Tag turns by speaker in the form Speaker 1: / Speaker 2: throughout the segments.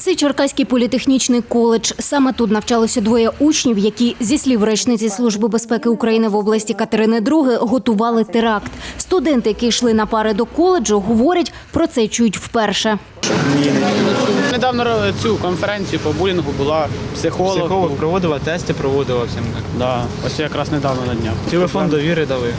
Speaker 1: Це Черкаський політехнічний коледж. Саме тут навчалося двоє учнів, які, зі слів речниці Служби безпеки України в області Катерини II, готували теракт. Студенти, які йшли на пари до коледжу, говорять, про це чують вперше.
Speaker 2: Недавно цю конференцію по булінгу була психолог.
Speaker 3: Психолог проводила тести, проводила всім.
Speaker 2: Да, ось якраз недавно на днях.
Speaker 3: Телефон довіри дали.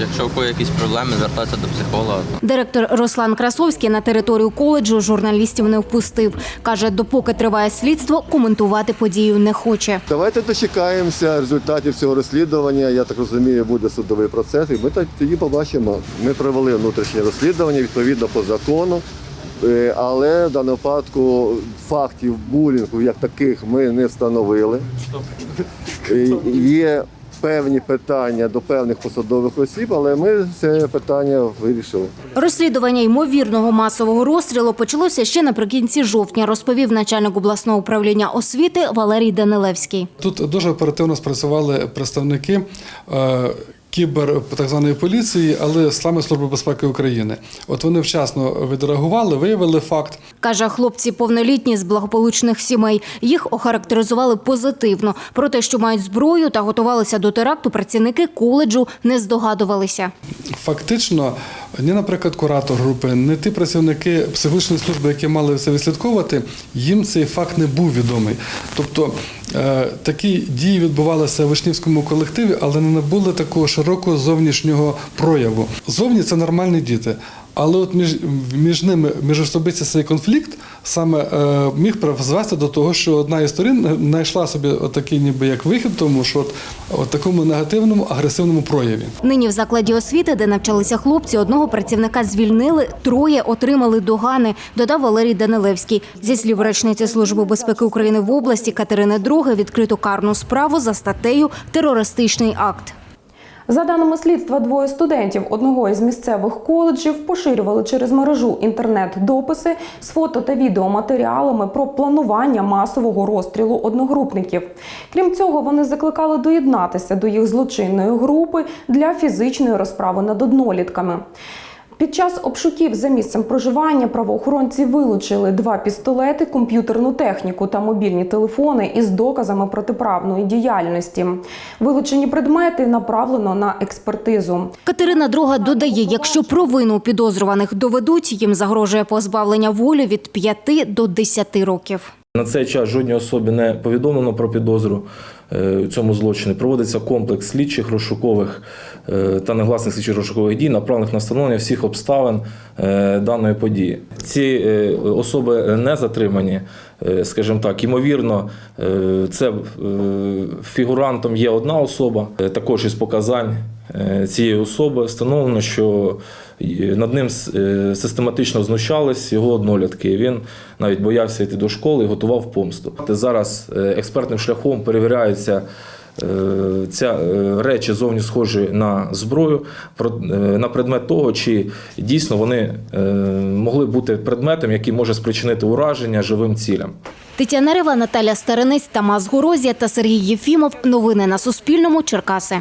Speaker 4: Якщо у кого якісь проблеми, звертатися до психолога.
Speaker 1: Директор Руслан Красовський на територію коледжу журналістів не впустив. Каже, допоки триває слідство, коментувати подію не хоче.
Speaker 5: Давайте дочекаємося результатів цього розслідування. Я так розумію, буде судовий процес, і ми так тоді побачимо. Ми провели внутрішнє розслідування відповідно по закону. Е, Але в даному випадку фактів булінгу як таких ми не встановили. Е, Є певні питання до певних посадових осіб, але ми це питання вирішили.
Speaker 1: Розслідування ймовірного масового розстрілу почалося ще наприкінці жовтня, розповів начальник обласного управління освіти Валерій Данилевський.
Speaker 6: Тут дуже оперативно спрацювали представники е, кібер так званої поліції, але саме Служби безпеки України. От вони вчасно відреагували, виявили факт.
Speaker 1: Каже, хлопці повнолітні з благополучних сімей. Їх охарактеризували позитивно. Про те, що мають зброю та готувалися до теракту, працівники коледжу не здогадувалися.
Speaker 6: Фактично, ні, наприклад, куратор групи, не ті працівники психологічної служби, які мали це відслідковувати, їм цей факт не був відомий. Тобто е, такі дії відбувалися в вишнівському колективі, але не набули такого широкого зовнішнього прояву. Зовні це нормальні діти. Але от між, між ними міжособистий цей конфлікт саме е, міг призвести до того, що одна із сторін знайшла собі отакий ніби як вихід, тому що от, от такому негативному агресивному прояві.
Speaker 1: Нині в закладі освіти, де навчалися хлопці, одного працівника звільнили, троє отримали догани, додав Валерій Данилевський. Зі слів речниці Служби безпеки України в області Катерини II відкрито карну справу за статтею Терористичний акт.
Speaker 7: За даними слідства, двоє студентів одного із місцевих коледжів поширювали через мережу інтернет-дописи з фото та відеоматеріалами про планування масового розстрілу одногрупників. Крім цього, вони закликали доєднатися до їх злочинної групи для фізичної розправи над однолітками. Під час обшуків за місцем проживання правоохоронці вилучили два пістолети, комп'ютерну техніку та мобільні телефони із доказами протиправної діяльності. Вилучені предмети направлено на експертизу.
Speaker 1: Катерина II додає, якщо провину підозрюваних доведуть, їм загрожує позбавлення волі від 5 до 10 років.
Speaker 8: На цей час жодній особі не повідомлено про підозру у цьому злочині. Проводиться комплекс слідчих розшукових е, та негласних слідчих розшукових дій, направлених на встановлення всіх обставин е, даної події. Ці е, особи не затримані, е, скажімо так, ймовірно, е, це е, фігурантом є одна особа, Е, також із показань. Е, Цієї особи встановлено, що над ним е, систематично знущались його однолітки. Він навіть боявся йти до школи і готував помсту. Зараз е, експертним шляхом перевіряється. е, Ця речі зовні схожі на зброю на предмет того, чи дійсно вони могли бути предметом, який може спричинити ураження живим цілям.
Speaker 1: Тетяна Рева, Наталя Старинець, Тамас Горозія та Сергій Єфімов. Новини на Суспільному. Черкаси.